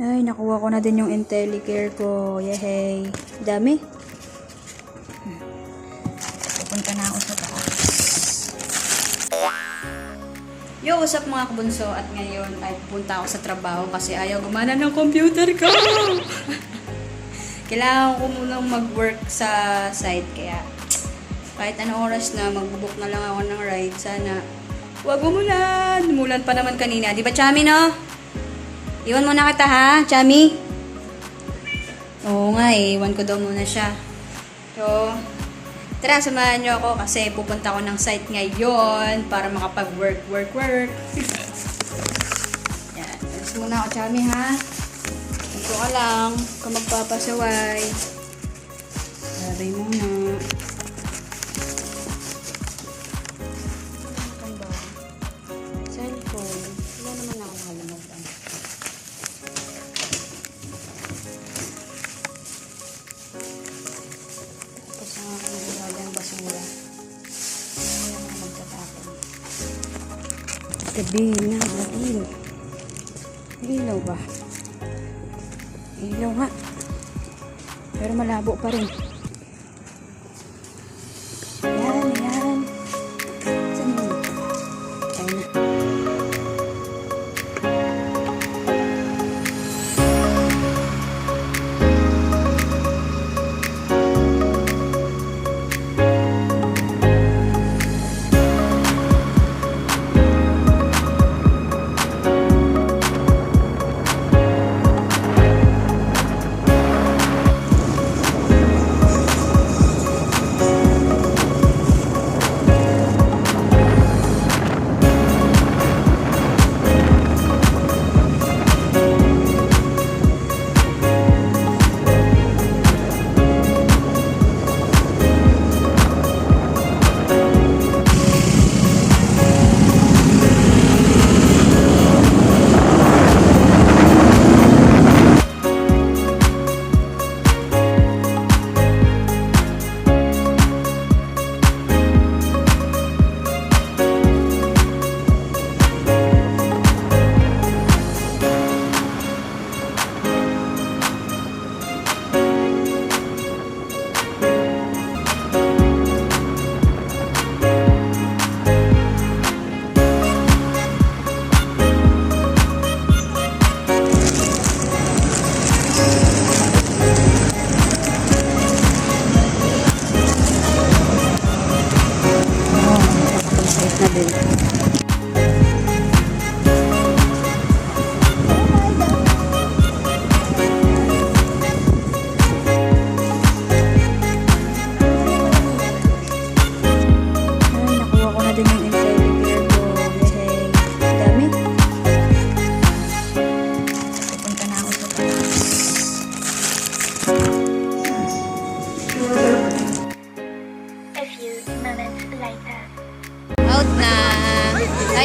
Ay, nakuha ko na din yung IntelliCare ko. Yehey. Dami. Pupunta na ako sa taas. Yo, usap mga kabunso at ngayon ay pupunta ako sa trabaho kasi ayaw gumana ng computer ko. Kailangan ko munang mag-work sa site kaya kahit anong oras na magbubook na lang ako ng ride sana Huwag umulan. Umulan pa naman kanina. Di ba, Chami, no? Iwan muna kita, ha, Chami? Oo nga, eh. Iwan ko daw muna siya. So, tara, samahan niyo ako kasi pupunta ako ng site ngayon para makapag-work, work, work. Yan. Alis muna ako, Chami, ha? Ito ka lang. Kung magpapasaway. Sabi muna. Gabi na, gabi. Ilaw ba? Ilaw nga. Pero malabo pa rin. Yan, yan. Saan yun?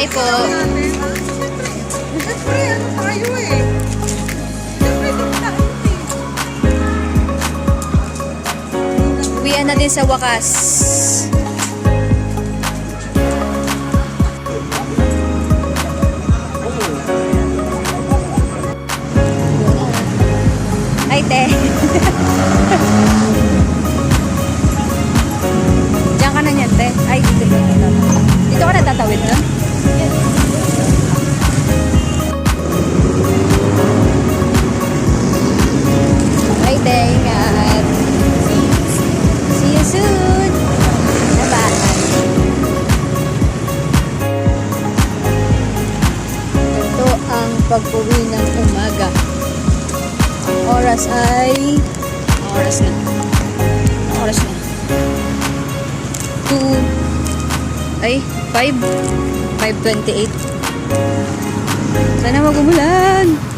Hi po. Siyempre, ano tayo eh. Uwian na din sa wakas. Ay, te. Diyan ka na niyan, te. Ay, dito na. Dito ka na tatawid na? Pag-uwi ng umaga. Oras ay... Oras na. Oras na. 2... Ay, 5. 5.28. Sana mag-umulan.